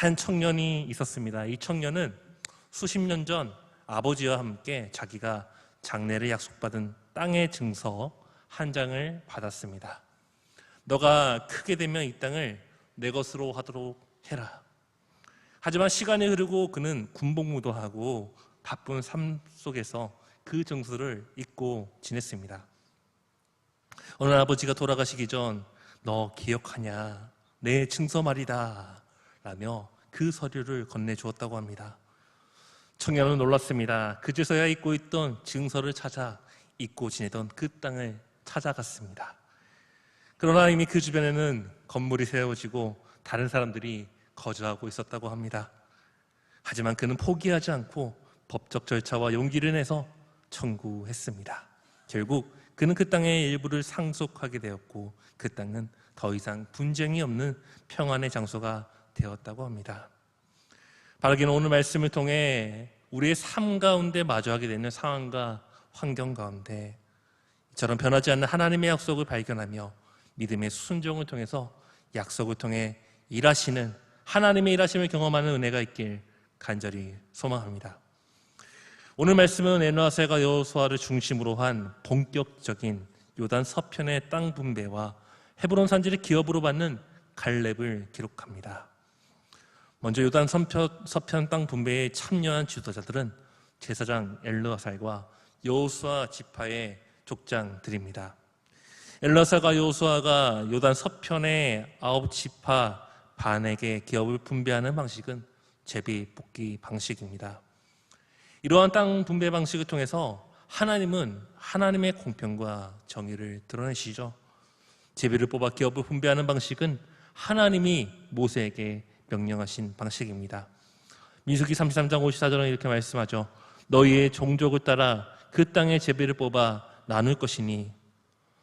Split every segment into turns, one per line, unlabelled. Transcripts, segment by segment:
한 청년이 있었습니다. 이 청년은 수십 년 전 아버지와 함께 자기가 장래를 약속받은 땅의 증서 한 장을 받았습니다. 너가 크게 되면 이 땅을 내 것으로 하도록 해라. 하지만 시간이 흐르고 그는 군복무도 하고 바쁜 삶 속에서 그 증서를 잊고 지냈습니다. 어느 날 아버지가 돌아가시기 전 너 기억하냐? 내 증서 말이다. 라며 그 서류를 건네주었다고 합니다. 청년은 놀랐습니다. 그제서야 잊고 있던 증서를 찾아 잊고 지내던 그 땅을 찾아갔습니다. 그러나 이미 그 주변에는 건물이 세워지고 다른 사람들이 거주하고 있었다고 합니다. 하지만 그는 포기하지 않고 법적 절차와 용기를 내서 청구했습니다. 결국 그는 그 땅의 일부를 상속하게 되었고 그 땅은 더 이상 분쟁이 없는 평안의 장소가 되었다고 합니다. 바라기는 오늘 말씀을 통해 우리의 삶 가운데 마주하게 되는 상황과 환경 가운데 이처럼 변하지 않는 하나님의 약속을 발견하며 믿음의 순종을 통해서 약속을 통해 일하시는 하나님의 일하심을 경험하는 은혜가 있길 간절히 소망합니다. 오늘 말씀은 에노아세가 여호수아를 중심으로 한 본격적인 요단 서편의 땅 분배와 헤브론 산지를 기업으로 받는 갈렙을 기록합니다. 먼저 요단 서편, 땅 분배에 참여한 지도자들은 제사장 엘르아살과 여호수아 지파의 족장들입니다. 엘라사가 여호수아가 요단 서편의 아홉 지파 반에게 기업을 분배하는 방식은 제비 뽑기 방식입니다. 이러한 땅 분배 방식을 통해서 하나님은 하나님의 공평과 정의를 드러내시죠. 제비를 뽑아 기업을 분배하는 방식은 하나님이 모세에게 명령하신 방식입니다. 민수기 33장 54절은 이렇게 말씀하죠. 너희의 종족을 따라 그 땅의 제비를 뽑아 나눌 것이니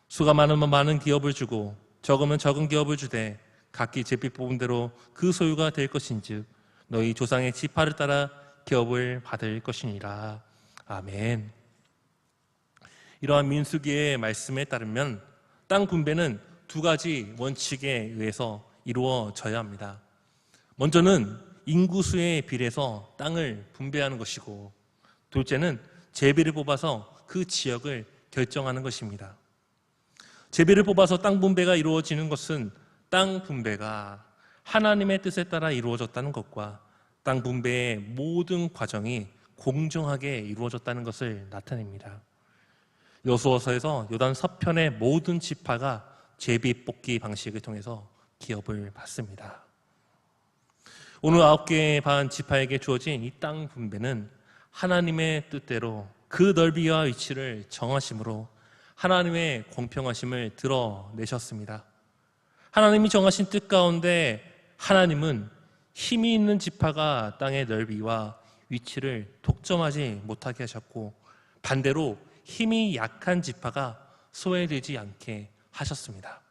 수가 많으면 많은 기업을 주고 적으면 적은 기업을 주되 각기 제비 뽑은 대로 그 소유가 될 것인즉 너희 조상의 지파를 따라 기업을 받을 것이니라. 아멘. 이러한 민수기의 말씀에 따르면 땅 분배는 두 가지 원칙에 의해서 이루어져야 합니다. 먼저는 인구수에 비례해서 땅을 분배하는 것이고 둘째는 제비를 뽑아서 그 지역을 결정하는 것입니다. 제비를 뽑아서 땅 분배가 이루어지는 것은 땅 분배가 하나님의 뜻에 따라 이루어졌다는 것과 땅 분배의 모든 과정이 공정하게 이루어졌다는 것을 나타냅니다. 여수어서에서 요단 서편의 모든 지파가 제비 뽑기 방식을 통해서 기업을 받습니다. 오늘 아홉 개의 반 지파에게 주어진 이 땅 분배는 하나님의 뜻대로 그 넓이와 위치를 정하심으로 하나님의 공평하심을 드러내셨습니다. 하나님이 정하신 뜻 가운데 하나님은 힘이 있는 지파가 땅의 넓이와 위치를 독점하지 못하게 하셨고 반대로 힘이 약한 지파가 소외되지 않게 하셨습니다.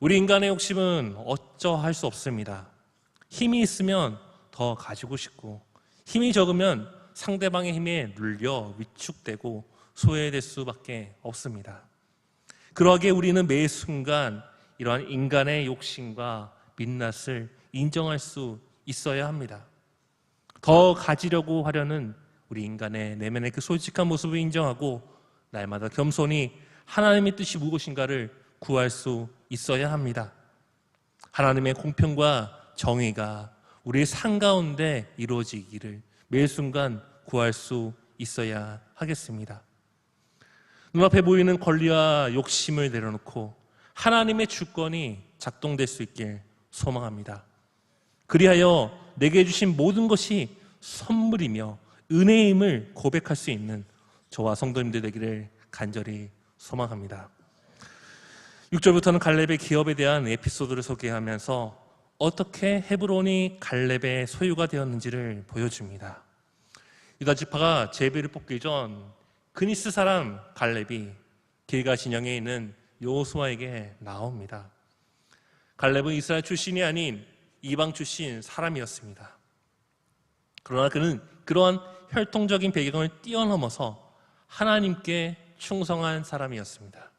우리 인간의 욕심은 어쩌할 수 없습니다. 힘이 있으면 더 가지고 싶고 힘이 적으면 상대방의 힘에 눌려 위축되고 소외될 수밖에 없습니다. 그러하게 우리는 매 순간 이러한 인간의 욕심과 민낯을 인정할 수 있어야 합니다. 더 가지려고 하려는 우리 인간의 내면의 그 솔직한 모습을 인정하고 날마다 겸손히 하나님의 뜻이 무엇인가를 구할 수 있어야 합니다. 하나님의 공평과 정의가 우리의 삶 가운데 이루어지기를 매 순간 구할 수 있어야 하겠습니다. 눈앞에 보이는 권리와 욕심을 내려놓고 하나님의 주권이 작동될 수 있길 소망합니다. 그리하여 내게 주신 모든 것이 선물이며 은혜임을 고백할 수 있는 저와 성도님들 되기를 간절히 소망합니다. 6절부터는 갈렙의 기업에 대한 에피소드를 소개하면서 어떻게 헤브론이 갈렙의 소유가 되었는지를 보여줍니다. 유다 지파가 제비를 뽑기 전 그니스 사람 갈렙이 길가 진영에 있는 요호수아에게 나옵니다. 갈렙은 이스라엘 출신이 아닌 이방 출신 사람이었습니다. 그러나 그는 그러한 혈통적인 배경을 뛰어넘어서 하나님께 충성한 사람이었습니다.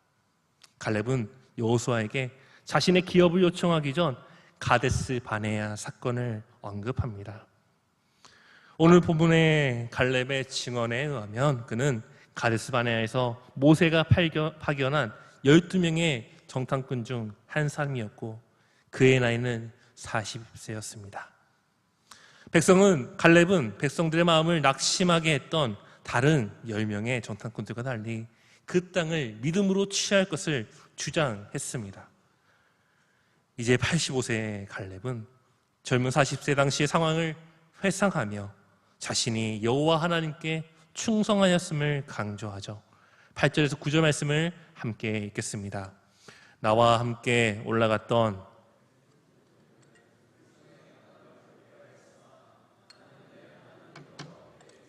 갈렙은 여호수아에게 자신의 기업을 요청하기 전 가데스 바네아 사건을 언급합니다. 오늘 본문의 갈렙의 증언에 의하면 그는 가데스 바네아에서 모세가 파견한 12명의 정탐꾼 중 한 사람이었고 그의 나이는 40세였습니다. 백성은 갈렙은 백성들의 마음을 낙심하게 했던 다른 10명의 정탐꾼들과 달리 그 땅을 믿음으로 취할 것을 주장했습니다. 이제 85세의 갈렙은 젊은 40세 당시의 상황을 회상하며 자신이 여호와 하나님께 충성하였음을 강조하죠. 8절에서 9절 말씀을 함께 읽겠습니다. 나와 함께 올라갔던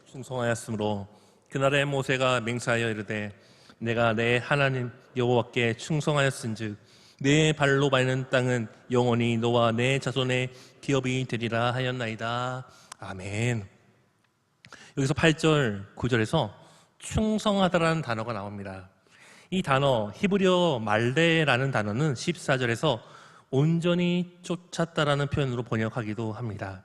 충성하였으므로 그날의 모세가 맹세하여 이르되 내가 내 하나님 여호와께 충성하였은즉 내 발로 밟는 땅은 영원히 너와 내 자손의 기업이 되리라 하였나이다. 아멘. 여기서 8절, 9절에서 충성하다라는 단어가 나옵니다. 이 단어 히브리어 말레라는 단어는 14절에서 온전히 쫓았다라는 표현으로 번역하기도 합니다.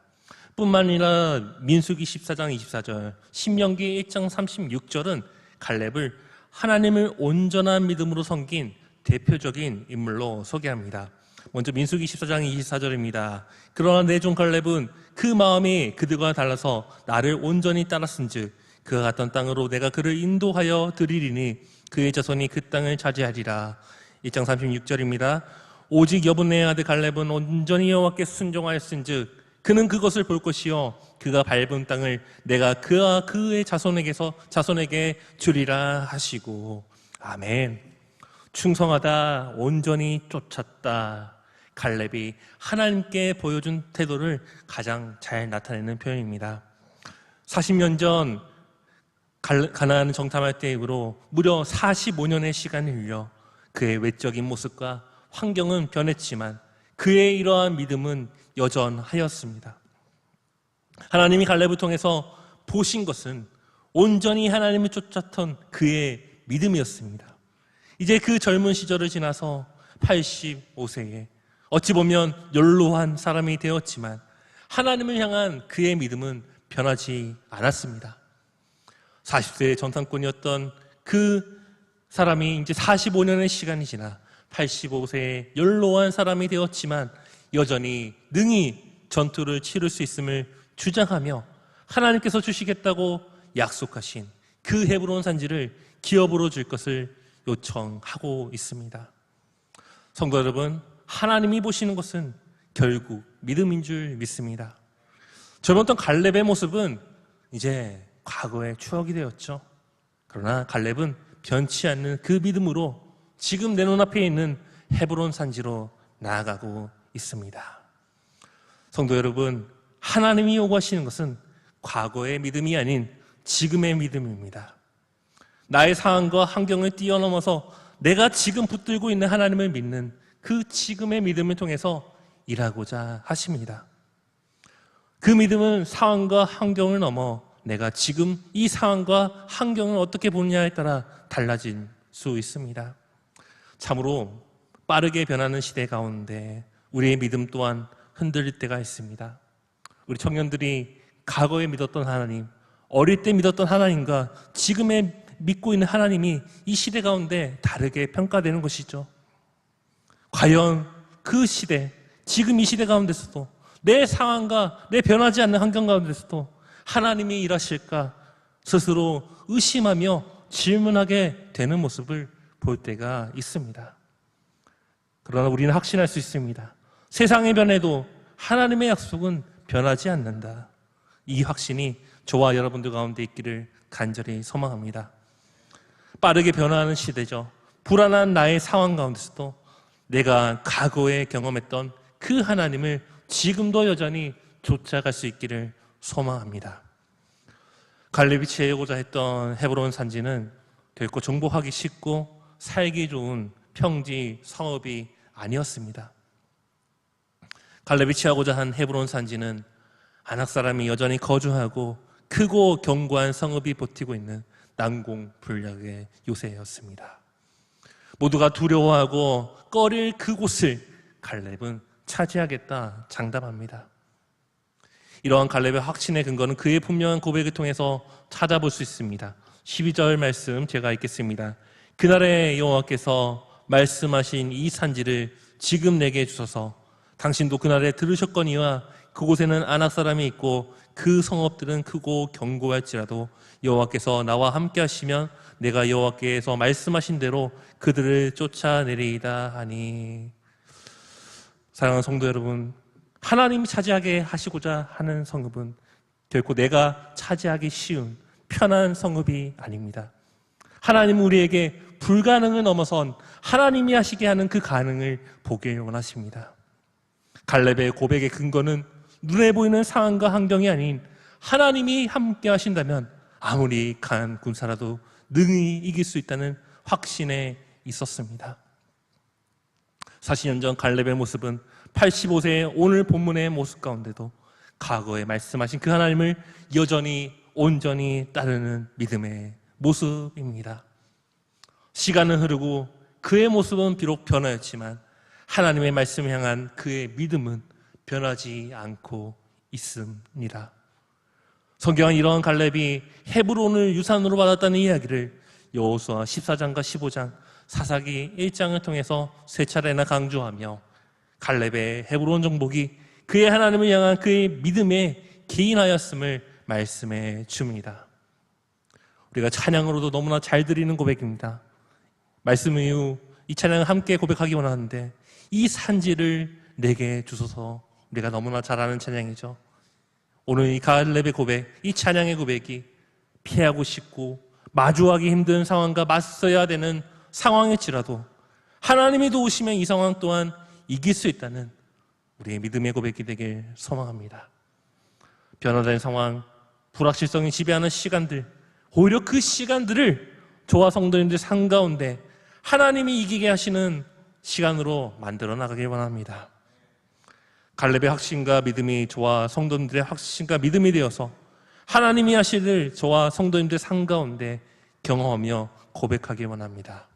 뿐만 아니라 민수기 14장 24절, 신명기 1장 36절은 갈렙을 하나님을 온전한 믿음으로 섬긴 대표적인 인물로 소개합니다. 먼저 민수기 14장 24절입니다. 그러나 내 종 갈렙은 그 마음이 그들과 달라서 나를 온전히 따랐은즉 그가 갔던 땅으로 내가 그를 인도하여 드리리니 그의 자손이 그 땅을 차지하리라. 1장 36절입니다. 오직 여분의 아들 갈렙은 온전히 여호와께 순종하였은즉 그는 그것을 볼 것이요 그가 밟은 땅을 내가 그와 그의 자손에게서 자손에게 주리라 하시고 아멘. 충성하다 온전히 쫓았다. 갈렙이 하나님께 보여준 태도를 가장 잘 나타내는 표현입니다. 40년 전 가나안 정탐할 때 이후로 무려 45년의 시간이 흘려 그의 외적인 모습과 환경은 변했지만 그의 이러한 믿음은 여전하였습니다. 하나님이 갈렙을 통해서 보신 것은 온전히 하나님을 쫓았던 그의 믿음이었습니다. 이제 그 젊은 시절을 지나서 85세에 어찌 보면 연로한 사람이 되었지만 하나님을 향한 그의 믿음은 변하지 않았습니다. 40세의 전탄꾼이었던 그 사람이 이제 45년의 시간이 지나 85세의 연로한 사람이 되었지만 여전히 능히 전투를 치를 수 있음을 주장하며 하나님께서 주시겠다고 약속하신 그 헤브론 산지를 기업으로 줄 것을 요청하고 있습니다. 성도 여러분, 하나님이 보시는 것은 결국 믿음인 줄 믿습니다. 저번 던 갈렙의 모습은 이제 과거의 추억이 되었죠. 그러나 갈렙은 변치 않는 그 믿음으로 지금 내 눈앞에 있는 헤브론 산지로 나아가고 있습니다. 성도 여러분, 하나님이 요구하시는 것은 과거의 믿음이 아닌 지금의 믿음입니다. 나의 상황과 환경을 뛰어넘어서 내가 지금 붙들고 있는 하나님을 믿는 그 지금의 믿음을 통해서 일하고자 하십니다. 그 믿음은 상황과 환경을 넘어 내가 지금 이 상황과 환경을 어떻게 보느냐에 따라 달라질 수 있습니다. 참으로 빠르게 변하는 시대 가운데 우리의 믿음 또한 흔들릴 때가 있습니다. 우리 청년들이 과거에 믿었던 하나님, 어릴 때 믿었던 하나님과 지금에 믿고 있는 하나님이 이 시대 가운데 다르게 평가되는 것이죠. 과연 그 시대, 지금 이 시대 가운데서도 내 상황과 내 변하지 않는 환경 가운데서도 하나님이 일하실까 스스로 의심하며 질문하게 되는 모습을 볼 때가 있습니다. 그러나 우리는 확신할 수 있습니다. 세상의 변해도 하나님의 약속은 변하지 않는다. 이 확신이 저와 여러분들 가운데 있기를 간절히 소망합니다. 빠르게 변화하는 시대죠. 불안한 나의 상황 가운데서도 내가 과거에 경험했던 그 하나님을 지금도 여전히 쫓아갈 수 있기를 소망합니다. 갈렙이 채우고자 했던 헤브론 산지는 결코 정복하기 쉽고 살기 좋은 평지 성읍이 아니었습니다. 갈렙이 취하고자 한 헤브론 산지는 아낙 사람이 여전히 거주하고 크고 견고한 성읍이 버티고 있는 난공불락의 요새였습니다. 모두가 두려워하고 꺼릴 그곳을 갈렙은 차지하겠다 장담합니다. 이러한 갈렙의 확신의 근거는 그의 분명한 고백을 통해서 찾아볼 수 있습니다. 12절 말씀 제가 읽겠습니다. 그날에 여호와께서 말씀하신 이 산지를 지금 내게 주소서 당신도 그날에 들으셨거니와 그곳에는 아낙 사람이 있고 그 성읍들은 크고 견고할지라도 여호와께서 나와 함께 하시면 내가 여호와께서 말씀하신 대로 그들을 쫓아내리이다 하니 사랑하는 성도 여러분 하나님이 차지하게 하시고자 하는 성읍은 결코 내가 차지하기 쉬운 편한 성읍이 아닙니다. 하나님은 우리에게 불가능을 넘어선 하나님이 하시게 하는 그 가능을 보길 원하십니다. 갈렙의 고백의 근거는 눈에 보이는 상황과 환경이 아닌 하나님이 함께 하신다면 아무리 강한 군사라도 능히 이길 수 있다는 확신에 있었습니다. 40년 전 갈렙의 모습은 85세의 오늘 본문의 모습 가운데도 과거에 말씀하신 그 하나님을 여전히 온전히 따르는 믿음의 모습입니다. 시간은 흐르고 그의 모습은 비록 변하였지만 하나님의 말씀을 향한 그의 믿음은 변하지 않고 있습니다. 성경은 이러한 갈렙이 헤브론을 유산으로 받았다는 이야기를 여호수아 14장과 15장, 사사기 1장을 통해서 세 차례나 강조하며 갈렙의 헤브론 정복이 그의 하나님을 향한 그의 믿음에 기인하였음을 말씀해 줍니다. 우리가 찬양으로도 너무나 잘 드리는 고백입니다. 말씀 이후 이 찬양을 함께 고백하기 원하는데 이 산지를 내게 주소서 우리가 너무나 잘 아는 찬양이죠. 오늘 이 가을랩의 고백, 이 찬양의 고백이 피하고 싶고 마주하기 힘든 상황과 맞서야 되는 상황일지라도 하나님이 도우시면 이 상황 또한 이길 수 있다는 우리의 믿음의 고백이 되길 소망합니다. 변화된 상황, 불확실성이 지배하는 시간들, 오히려 그 시간들을 조화 성도님들 상 가운데 하나님이 이기게 하시는 시간으로 만들어 나가길 원합니다. 갈렙의 확신과 믿음이 저와 성도님들의 확신과 믿음이 되어서 하나님이 하시를 저와 성도님들 상 가운데 경험하며 고백하기 원합니다.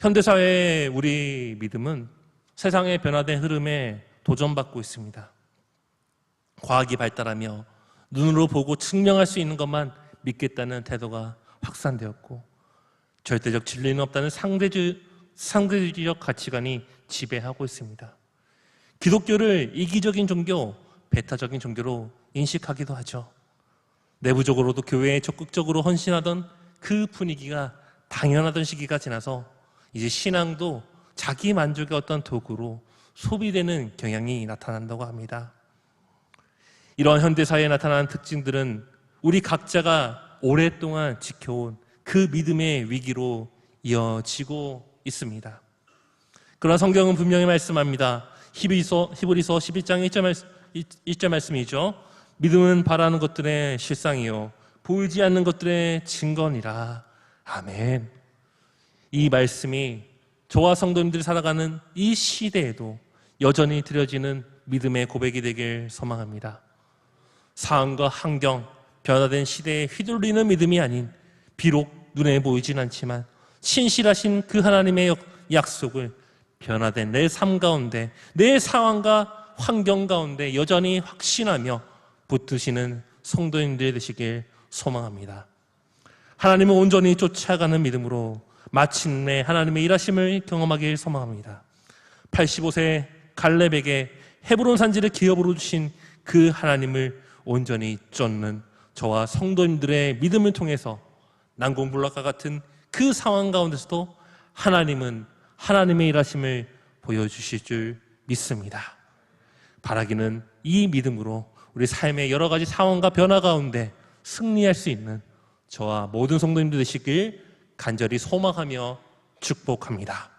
현대사회의 우리 믿음은 세상의 변화된 흐름에 도전받고 있습니다. 과학이 발달하며 눈으로 보고 증명할 수 있는 것만 믿겠다는 태도가 확산되었고 절대적 진리는 없다는 상대주, 상대주의적 가치관이 지배하고 있습니다. 기독교를 이기적인 종교, 배타적인 종교로 인식하기도 하죠. 내부적으로도 교회에 적극적으로 헌신하던 그 분위기가 당연하던 시기가 지나서 이제 신앙도 자기 만족의 어떤 도구로 소비되는 경향이 나타난다고 합니다. 이러한 현대사회에 나타나는 특징들은 우리 각자가 오랫동안 지켜온 그 믿음의 위기로 이어지고 있습니다. 그러나 성경은 분명히 말씀합니다. 히브리서, 히브리서 11장 1절, 말씀, 1절 말씀이죠. 믿음은 바라는 것들의 실상이요. 보이지 않는 것들의 증거니라. 아멘. 이 말씀이 저와 성도님들이 살아가는 이 시대에도 여전히 드려지는 믿음의 고백이 되길 소망합니다. 상황과 환경, 변화된 시대에 휘둘리는 믿음이 아닌 비록 눈에 보이진 않지만 신실하신 그 하나님의 약속을 변화된 내 삶 가운데 내 상황과 환경 가운데 여전히 확신하며 붙드시는 성도님들 되시길 소망합니다. 하나님을 온전히 쫓아가는 믿음으로 마침내 하나님의 일하심을 경험하길 소망합니다. 85세 갈렙에게 헤브론 산지를 기업으로 주신 그 하나님을 온전히 쫓는 저와 성도님들의 믿음을 통해서 난공불락과 같은 그 상황 가운데서도 하나님은 하나님의 일하심을 보여주실 줄 믿습니다. 바라기는 이 믿음으로 우리 삶의 여러 가지 상황과 변화 가운데 승리할 수 있는 저와 모든 성도님들 되시길 간절히 소망하며 축복합니다.